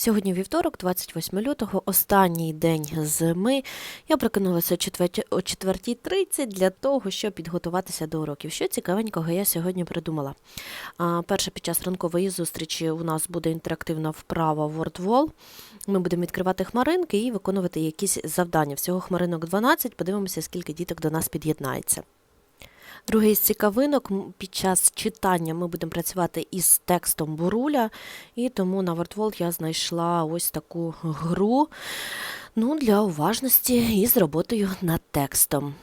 Сьогодні вівторок, 28 лютого, останній день зими. Я прокинулася о четвер- 4.30 для того, щоб підготуватися до уроків. Що цікавенького я сьогодні придумала. Перше, під час ранкової зустрічі у нас буде інтерактивна вправа WordWall. Ми будемо відкривати хмаринки і виконувати якісь завдання. Всього хмаринок 12. Подивимося, скільки діток до нас під'єднається. Другий з цікавинок під час читання ми будемо працювати із текстом Буруля, і тому на WordWall я знайшла ось таку гру ну, для уважності із роботою над текстом.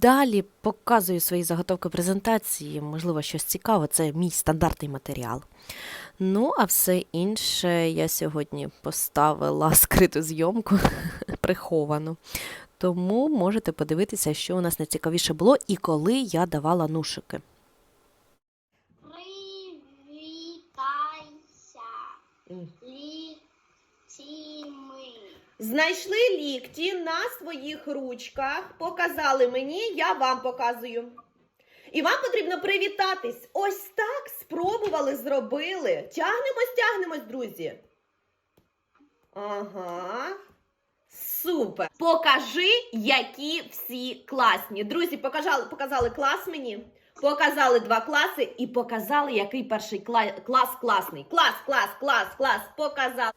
Далі показую свої заготовки презентації, можливо, щось цікаве, це мій стандартний матеріал. Ну, а все інше я сьогодні поставила скриту зйомку приховану. Тому можете подивитися, що у нас найцікавіше було і коли я давала нушики. Привітайся, літіми. Знайшли лікті на своїх ручках, показали мені, я вам показую. І вам потрібно привітатись. Ось так спробували, зробили. Тягнемось, тягнемось, друзі. Ага. Супер. Покажи, які всі класні. Друзі, показали, показали клас мені. Показали два класи і показали, який перший кла- клас класний. Клас, клас, клас, клас. Показали.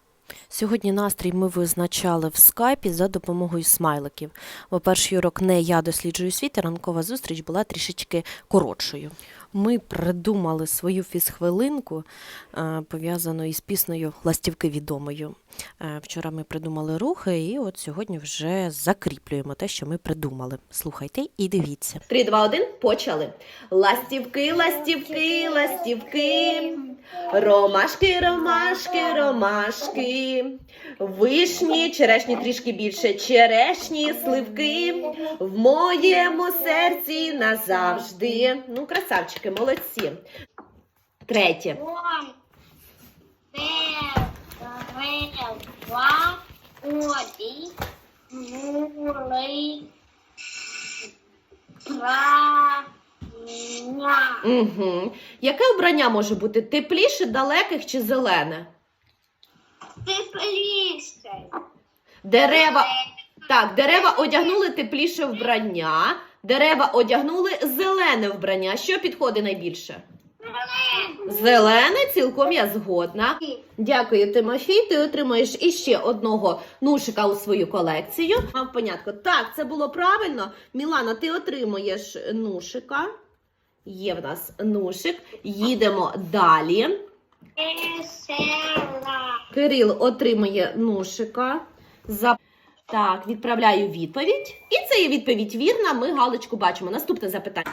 Сьогодні настрій ми визначали в скайпі за допомогою смайликів. Бо перший урок не я досліджую світ, а ранкова зустріч була трішечки коротшою. Ми придумали свою фізхвилинку, е, пов'язану із піснею Ластівки відомою. Е, Вчора ми придумали рухи, і от сьогодні вже закріплюємо те, що ми придумали. Слухайте і дивіться. 3, 2, 1, почали. Ластівки, ластівки, ластівки. Ромашки, ромашки, ромашки. Вишні, черешні трішки більше, черешні, сливки. В моєму серці назавжди. Ну, красавчики, молодці. Третє. Угу. Яке обрання може бути? Тепліше, далеких чи зелене? Тепліше. Дерева. Так, дерева одягнули тепліше вбрання, дерева одягнули зелене вбрання. Що підходить найбільше? Зелене, цілком я згодна. Дякую, Тимофій. Ти отримаєш іще одного нушика у свою колекцію. А понятко. Так, це було правильно. Мілана, ти отримуєш нушика. Є в нас нушик. Їдемо далі. Кирил отримує нушика. За... Так, відправляю відповідь. І це є відповідь вірна. Ми галочку бачимо. Наступне запитання.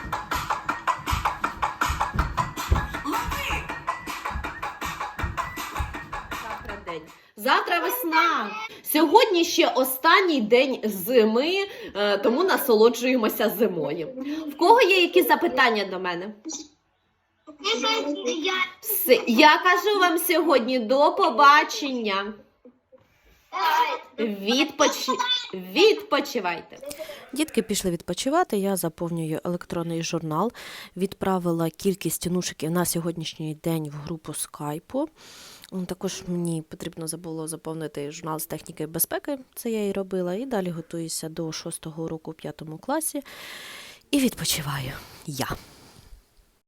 Завтра день. Завтра весна. Сьогодні ще останній день зими, е, тому насолоджуємося зимою. В кого є якісь запитання до мене? Я кажу вам сьогодні до побачення. Відпочи... Відпочивайте. Дітки пішли відпочивати. Я заповнюю електронний журнал, відправила кількість нушиків на сьогоднішній день в групу скайпу. Також мені потрібно забуло заповнити журнал з техніки безпеки. Це я і робила. І далі готуюся до шостого уроку у п'ятому класі. І відпочиваю я.